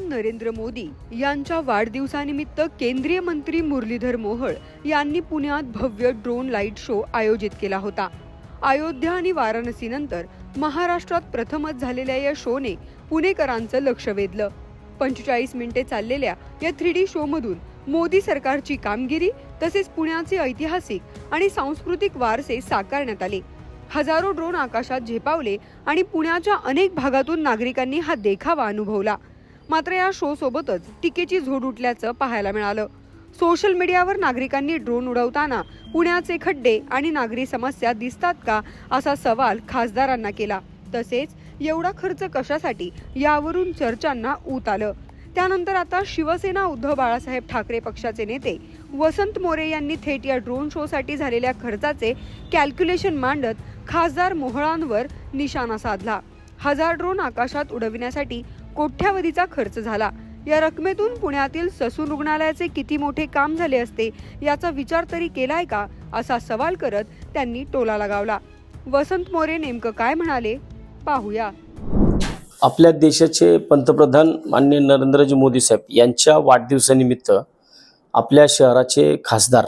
नरेंद्र मोदी यांच्या वाढदिवसानिमित्त केंद्रीय मंत्री मुरलीधर मोहोळ यांनी पुण्यात भव्य ड्रोन लाइट शो आयोजित केला होता. अयोध्या आणि वाराणसीनंतर महाराष्ट्रात प्रथमच झालेल्या या शोने पुणेकरांचं लक्ष वेधलं. पंचेचाळीस मिनिटे चाललेल्या या थ्री डी शोमधून मोदी सरकारची कामगिरी तसेच पुण्याचे ऐतिहासिक आणि सांस्कृतिक वारसे साकारण्यात आले. हजारो ड्रोन आकाशात झेपावले आणि पुण्याच्या अनेक भागातून नागरिकांनी हा देखावा अनुभवला. मात्र या शो सोबतच टीकेची झोड उठल्याचं पाहायला मिळालं. सोशल मीडियावर नागरिकांनी ड्रोन उडवताना पुण्याचे खड्डे आणि नागरी समस्या दिसतात का असा सवाल खासदारांना केला. तसेच एवढा खर्च कशासाठी यावरून चर्चांना ऊत आलं. त्यानंतर आता शिवसेना उद्धव बाळासाहेब ठाकरे पक्षाचे नेते वसंत मोरे यांनी थेट या ड्रोन शोसाठी झालेल्या खर्चाचे कॅल्क्युलेशन मांडत खासदार मोहळांवर निशाणा साधला. हजार ड्रोन आकाशात उडविण्यासाठी कोट्यावधीचा खर्च झाला. या रकमेतून पुण्यातील ससून रुग्णालयाचे किती मोठे काम झाले असते याचा विचार तरी केलाय का असा सवाल करत त्यांनी टोला लगावला. वसंत मोरे नेमकं काय म्हणाले पाहूया. आपल्या देशाचे पंतप्रधान माननीय नरेंद्रजी मोदी साहेब यांच्या वाढदिवसानिमित्त आपल्या शहराचे खासदार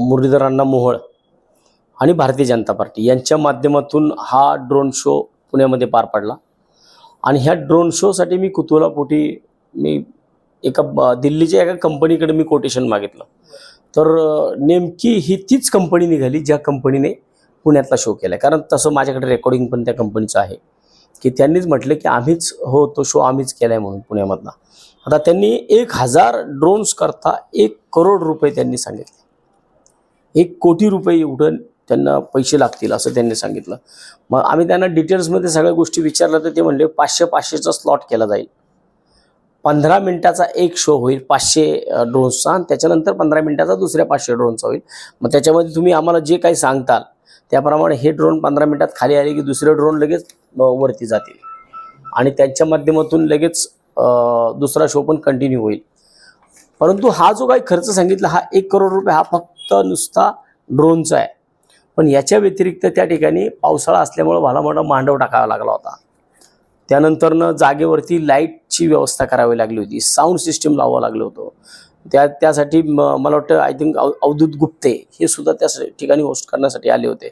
मुरलीधर अण्णा मोहोळ आणि भारतीय जनता पार्टी यांच्या माध्यमातून हा ड्रोन शो पुण्यामध्ये पार पडला. आणि ह्या ड्रोन शोसाठी मी कुतुलापोटी मी एका ब- दिल्लीच्या एका कंपनीकडे मी कोटेशन मागितलं. तर नेमकी ही तीच कंपनी निघाली ज्या कंपनीने पुण्यातला शो केला कारण तसं माझ्याकडे रेकॉर्डिंग पण त्या कंपनीचं आहे. की त्यांनीच म्हटलं की आम्हीच हो तो शो आम्हीच केला आहे म्हणून पुण्यामधला आता त्यांनी एक हजार ड्रोन्स करता एक करोड रुपये त्यांनी सांगितले. एक कोटी रुपये एवढं त्यांना पैसे लागतील असं त्यांनी सांगितलं. मग आम्ही त्यांना डिटेल्समध्ये सगळ्या गोष्टी विचारल्या तर ते म्हणले पाचशे पाचशेचा स्लॉट केला जाईल. पंधरा मिनिटाचा एक शो होईल पाचशे ड्रोन्सचा आणि त्याच्यानंतर पंधरा मिनिटाचा दुसऱ्या पाचशे ड्रोनचा होईल. मग त्याच्यामध्ये तुम्ही आम्हाला जे काही सांगताल त्याप्रमाणे हे ड्रोन पंधरा मिनिटात खाली आले की दुसरे ड्रोन लगेच वरती जातील. आणि त्यांच्या माध्यमातून लगेच दुसरा शो पण कंटिन्यू होईल. परंतु हा जो काही खर्च सांगितला हा एक करोड रुपये हा फक्त नुसता ड्रोनचा आहे. पण याच्या व्यतिरिक्त त्या ठिकाणी पावसाळा असल्यामुळं मला मोठा मांडव टाकावा लागला होता. त्यानंतरनं जागेवरती लाईटची व्यवस्था करावी लागली होती. साऊंड सिस्टीम लावावं लागलं होतं. त्या त्यासाठी म- मला वाटतं आय थिंक अवधूत गुप्ते हे सुद्धा त्या ठिकाणी होस्ट करण्यासाठी आले होते.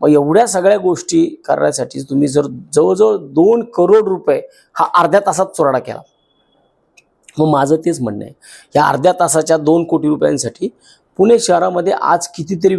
मग एवढ्या सगळ्या गोष्टी करण्यासाठी तुम्ही जर जवळजवळ दोन करोड रुपये हा अर्ध्या तासात चोराडा केला. मग माझं तेच म्हणणं आहे. या अर्ध्या तासाच्या दोन कोटी रुपयांसाठी पुणे शहरामध्ये आज कितीतरी